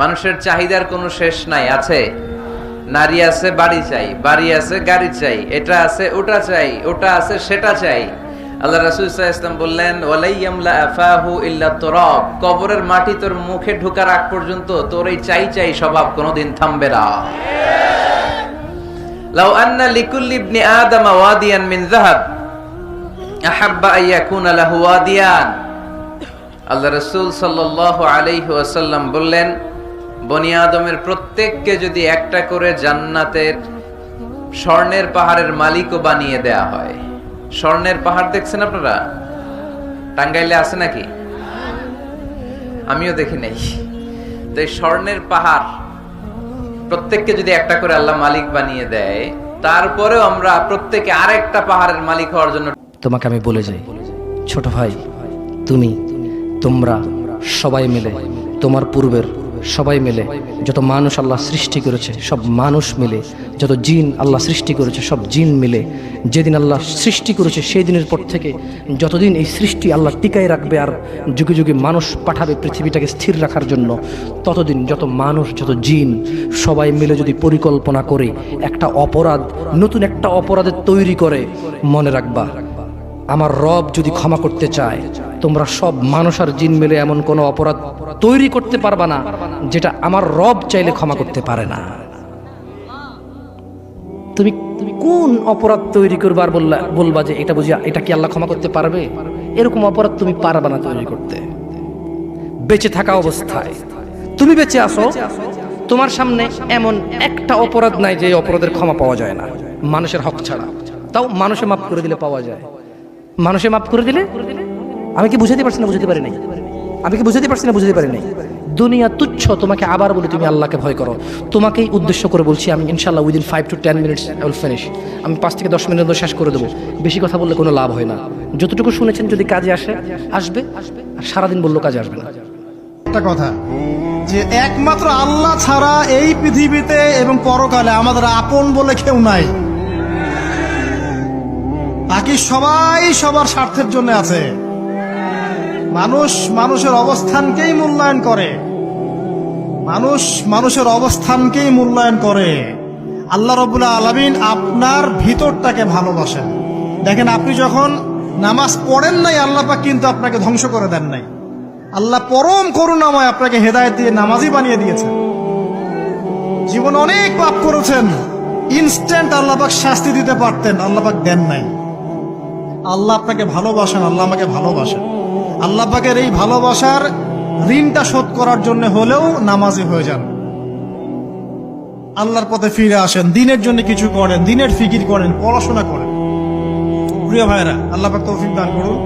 মানুষের চাহিদার কোনো শেষ নাই, আছে? নারী আছে, বাড়ি চাই, বাড়ি আছে, গাড়ি চাই, এটা আছে, ওটা চাই, ওটা আছে, সেটা চাই। আল্লাহ রাসূল ওয়াসাল্লাম বললেন ওয়ালাইয়ামলা আফাহু কবরের মাটি তোর মুখে ঢোকার আগ পর্যন্ত তোর এই চাই চাই স্বভাব কোনোদিন থামবে না। লাউ আন্না লিকুল্লি ইবনি আদম ওয়াদিয়ান মিন যাহাব, আহাব্বা আন ইয়াকুনা লাহু ওয়াদিয়ান। আল্লাহ রাসূল সাল্লাল্লাহু আলাইহি ওয়াসাল্লাম বললেন বনি আদমের প্রত্যেককে যদি একটা করে জান্নাতের স্বর্ণের পাহাড়ের মালিকও বানিয়ে দেয়া হয়। স্বর্ণের পাহাড় দেখছেন আপনারা? টাঙ্গাইলে আছে নাকি? আমিও দেখি নাই। তো এই স্বর্ণের পাহাড় প্রত্যেককে যদি একটা করে আল্লাহ মালিক বানিয়ে দেয়, তারপরেও আমরা প্রত্যেকে আরেকটা পাহাড়ের মালিক হওয়ার জন্য তোমাকে আমি বলে যাই, ছোট ভাই, তুমি, তোমরা সবাই মিলে তোমার পূর্বের সবাই মিলে, যত মানুষ আল্লাহ সৃষ্টি করেছে, সব মানুষ মিলে, যত জিন আল্লাহ সৃষ্টি করেছে, সব জিন মিলে, যেদিন আল্লাহ সৃষ্টি করেছে সেই দিনের পর থেকে যতদিন এই সৃষ্টি আল্লাহ টিকায় রাখবে আর যুগে যুগে মানুষ পাঠাবে পৃথিবীটাকে স্থির রাখার জন্য, ততদিন যত মানুষ, যত জিন সবাই মিলে যদি পরিকল্পনা করে, একটা অপরাধ, নতুন একটা অপরাধের তৈরি করে, মনে রাখবা, আমার রব যদি ক্ষমা করতে চায় তোমরা সব মানুষ আর জিন মিলে এমন কোনো অপরাধ তৈরি করতে পারবা না, যেটা আমার রব চাইলে ক্ষমা করতে পারে না। তুমি তুমি কোন অপরাধ তৈরি করবার বললা, বলবা যে এটা বুঝিয়া এটা কি আল্লাহ ক্ষমা করতে পারবে? এরকম অপরাধ তুমি পারবা না তৈরি করতে। বেঁচে থাকা অবস্থায়। তুমি বেঁচে আসো তোমার সামনে এমন একটা অপরাধ নাই যে অপরাধের ক্ষমা পাওয়া যায় না। মানুষের হক ছাড়া। তাও মানুষে মাফ করে দিলে পাওয়া যায়। মানুষে মাফ করে দিলে আমি কি বুঝাতে পারছি না বুঝাতে পারি নাই? আমি কি বুঝাতে পারছি না বুঝাতে পারি নাই? দুনিয়া তুচ্ছ, তোমাকে আবার বলি তুমি আল্লাহকে ভয় করো। তোমাকেই উদ্দেশ্য করে বলছি আমি ইনশাল্লাহ within five to ten minutes I will finish আমি পাঁচ থেকে দশ মিনিট শেষ করে দেবো। বেশি কথা বললে কোনো লাভ হয় না। যতটুকু শুনেছেন যদি কাজে আসে, আসবে। আর সারাদিন বলল কাজে আসবে না। একটা কথা, যে একমাত্র আল্লাহ ছাড়া এই পৃথিবীতে এবং পরকালে আমাদের আপন বলে কেউ নাই। বাকি সবাই সবার স্বার্থের জন্য আছে। মানুষ মানুষের অবস্থানকেই মূল্যায়ন করে। মানুষ মানুষের অবস্থানকেই মূল্যায়ন করে। আল্লাহ রবুল্লা আলমিন আপনার ভিতরটাকে ভালোবাসেন। দেখেন, আপনি যখন নামাজ পড়েন নাই, আল্লাহ কিন্তু আপনাকে ধ্বংস করে দেন নাই। আল্লাহ পরম করুণাময় আপনাকে হেদায়েত দিয়ে নামাজি বানিয়ে দিয়েছেন। জীবন অনেক পাপ করেছেন। ইনস্ট্যান্ট আল্লাহ পাক শাস্তি দিতে পারতেন, আল্লাহ পাক দেন নাই। আল্লাহ আপনাকে ভালোবাসেন, আল্লাহ আমাকে ভালোবাসেন। আল্লাহ পাকের এই ভালোবাসার ঋণটা শোধ করার জন্য হলেও নামাজি হয়ে যান। আল্লাহর পথে ফিরে আসেন, দিনের জন্য কিছু করেন, দিনের ফিকির করেন, পড়াশোনা করেন। প্রিয় ভাইরা আল্লাহ পাক তৌফিক দান করুন।